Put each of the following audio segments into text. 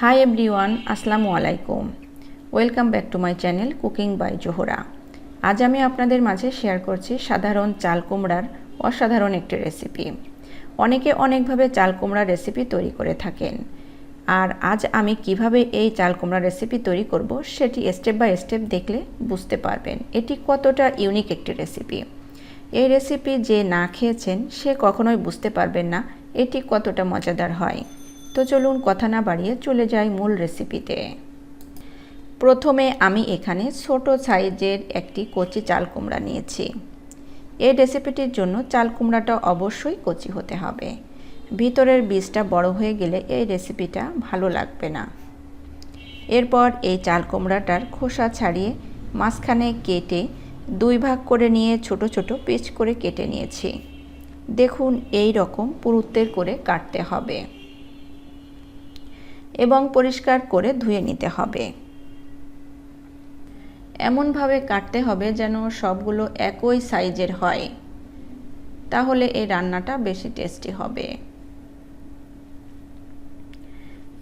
High everyone আসসালামু আলাইকুম। Welcome back to my channel cooking by Zohra আজ আমি আপনাদের মাঝে শেয়ার করছি সাধারণ চাল কুমড়ার অসাধারণ একটি রেসিপি অনেকে অনেকভাবে চাল কুমড়ার রেসিপি তৈরি করে থাকেন। আর আজ আমি কীভাবে এই চাল কুমড়া রেসিপি তৈরি করব সেটি স্টেপ বাই স্টেপ দেখলে বুঝতে পারবেন। এটি কতটা ইউনিক একটি রেসিপি এই রেসিপি যে না খেয়েছেন সে কখনোই বুঝতে পারবেন না, এটি কতটা মজাদার হয়। তো চলুন কথা না বাড়িয়ে চলে যাই মূল রেসিপিতে প্রথমে আমি এখানে ছোট সাইজের একটি কচি চাল কুমড়া নিয়েছি। এই রেসিপিটির জন্য চাল কুমড়াটা অবশ্যই কচি হতে হবে। ভিতরের বীজটা বড় হয়ে গেলে এই রেসিপিটা ভালো লাগবে না। এরপর এই চাল কুমড়াটার খোসা ছাড়িয়ে মাঝখানে কেটে দুই ভাগ করে নিয়ে ছোট ছোট পিচ করে কেটে নিয়েছি। দেখুন, এই রকম পুরুত্বের করে কাটতে হবে। এবং পরিষ্কার করে ধুয়ে নিতে হবে। এমনভাবে কাটতে হবে যেন সবগুলো একই সাইজের হয়। তাহলে এই রান্নাটা বেশি টেস্টি হবে।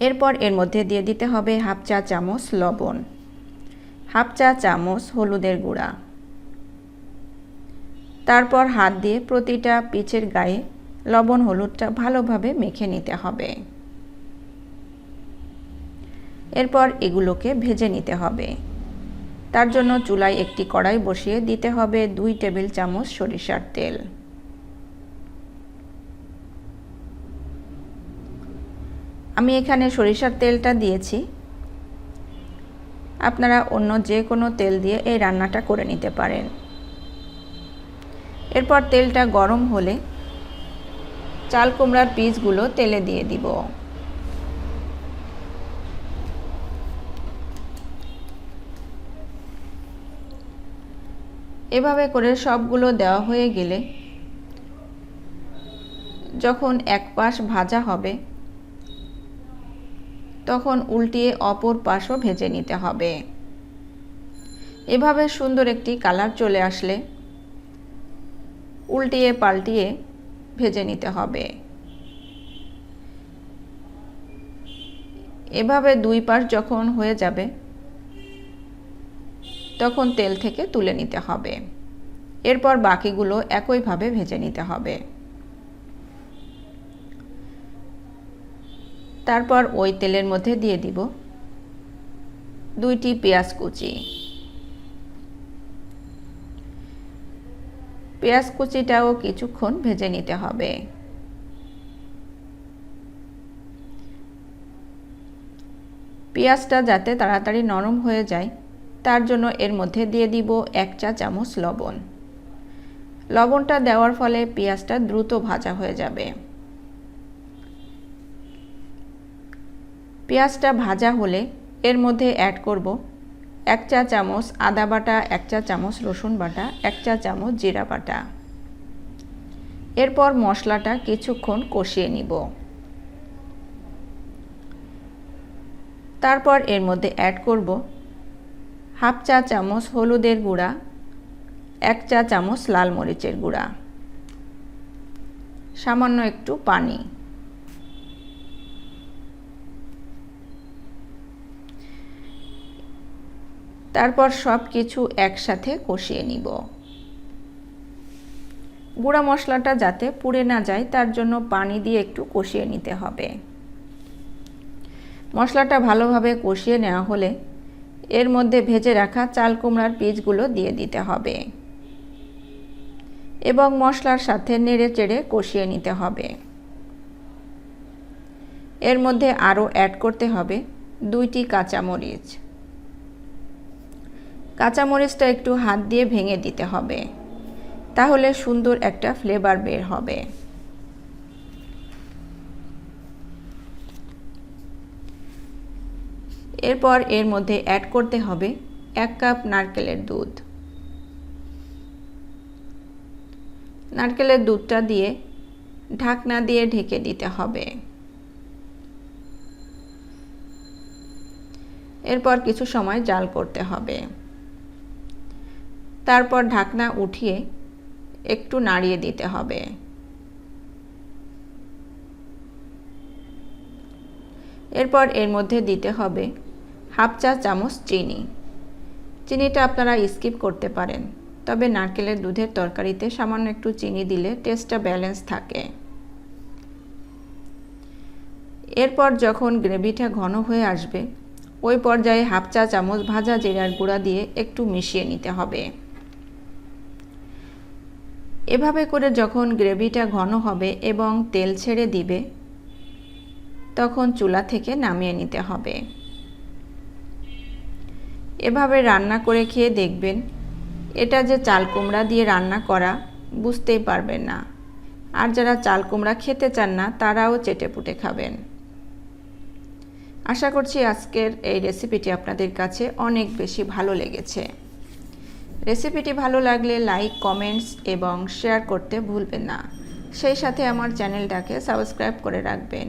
এরপর এর মধ্যে দিয়ে দিতে হবে হাফ চা চামচ লবণ, হাফ চা চামচ হলুদের গুঁড়া। তারপর হাত দিয়ে প্রতিটা পিচের গায়ে লবণ হলুদটা ভালোভাবে মেখে নিতে হবে। এরপর এগুলোকে ভেজে নিতে হবে। তার জন্য চুলায় একটি কড়াই বসিয়ে দিতে হবে দুই টেবিল চামচ সরিষার তেল। আমি এখানে সরিষার তেলটা দিয়েছি। আপনারা অন্য যে কোনো তেল দিয়ে এই রান্নাটা করে নিতে পারেন। এরপর তেলটা গরম হলে চাল কুমড়ার পিসগুলো তেলে দিয়ে দিব। এভাবে করে সবগুলো দেওয়া হয়ে গেলে যখন এক পাশ ভাজা হবে, তখন উল্টিয়ে অপর পাশও ভেজে নিতে হবে। এভাবে সুন্দর একটি কালার চলে আসলে উল্টিয়ে পাল্টিয়ে ভেজে নিতে হবে। এভাবে দুই পাশ যখন হয়ে যাবে তখন তেল থেকে তুলে নিতে হবে। এরপর বাকিগুলো একইভাবে ভেজে নিতে হবে। তারপর ওই তেলের মধ্যে দিয়ে দিব দুইটি পেঁয়াজ কুচি। পেঁয়াজ কুচিটাও কিছুক্ষণ ভেজে নিতে হবে। পেঁয়াজটা যাতে তাড়াতাড়ি নরম হয়ে যায় তার জন্য এর মধ্যে দিয়ে দিব এক চা চামচ লবণ। লবণটা দেওয়ার ফলে পেঁয়াজটা দ্রুত ভাজা হয়ে যাবে। পেঁয়াজটা ভাজা হলে এর মধ্যে অ্যাড করব এক চা চামচ আদা বাটা, এক চা চামচ রসুন বাটা, এক চা চামচ জিরা বাটা। এরপর মশলাটা কিছুক্ষণ কষিয়ে নিব। তারপর এর মধ্যে অ্যাড করব হাফ চা চামচ হলুদের গুঁড়া, এক চা চামচ লাল মরিচের গুঁড়া, সামান্য একটু পানি। তারপর সব কিছু একসাথে কষিয়ে নিব। গুঁড়া মশলাটা যাতে পুড়ে না যায়, তার জন্য পানি দিয়ে একটু কষিয়ে নিতে হবে। মশলাটা ভালোভাবে কষিয়ে নেওয়া হলে এর মধ্যে ভেজে রাখা চাল কুমড়ার পিসগুলো দিয়ে দিতে হবে। এবং মশলার সাথে নেড়ে চেড়ে কষিয়ে নিতে হবে। এর মধ্যে আরও অ্যাড করতে হবে দুইটি কাঁচামরিচ। কাঁচামরিচটা একটু হাত দিয়ে ভেঙে দিতে হবে। তাহলে সুন্দর একটা ফ্লেভার বের হবে। এরপর এর মধ্যে অ্যাড করতে হবে এক কাপ নারকেলের দুধ। নারকেলের দুধটা দিয়ে ঢাকনা দিয়ে ঢেকে দিতে হবে। এরপর কিছু সময় জাল করতে হবে। তারপর ঢাকনা উঠিয়ে একটু নাড়িয়ে দিতে হবে। এরপর এর মধ্যে দিতে হবে হাফ চা চামচ চিনি। চিনিটা আপনারা স্কিপ করতে পারেন, তবে নারকেলের দুধের তরকারিতে সামান্য একটু চিনি দিলে টেস্টটা ব্যালেন্স থাকে। এরপর যখন গ্রেভিটা ঘন হয়ে আসবে, ওই পর্যায়ে হাফ চা চামচ ভাজা জিরার গুঁড়া দিয়ে একটু মিশিয়ে নিতে হবে। এভাবে করে যখন গ্রেভিটা ঘন হবে এবং তেল ছেড়ে দিবে, তখন চুলা থেকে নামিয়ে নিতে হবে। এভাবে রান্না করে খেয়ে দেখবেন। এটা যে চাল কুমড়া দিয়ে রান্না করা, বুঝতেই পারবেন না। আর যারা চাল কুমড়া খেতে চান না, তারাও চেটে পুটে খাবেন। আশা করছি আজকের এই রেসিপিটি আপনাদের কাছে অনেক বেশি ভালো লেগেছে। রেসিপিটি ভালো লাগলে লাইক, কমেন্টস এবং শেয়ার করতে ভুলবেন না। সেই সাথে আমার চ্যানেলটাকে সাবস্ক্রাইব করে রাখবেন।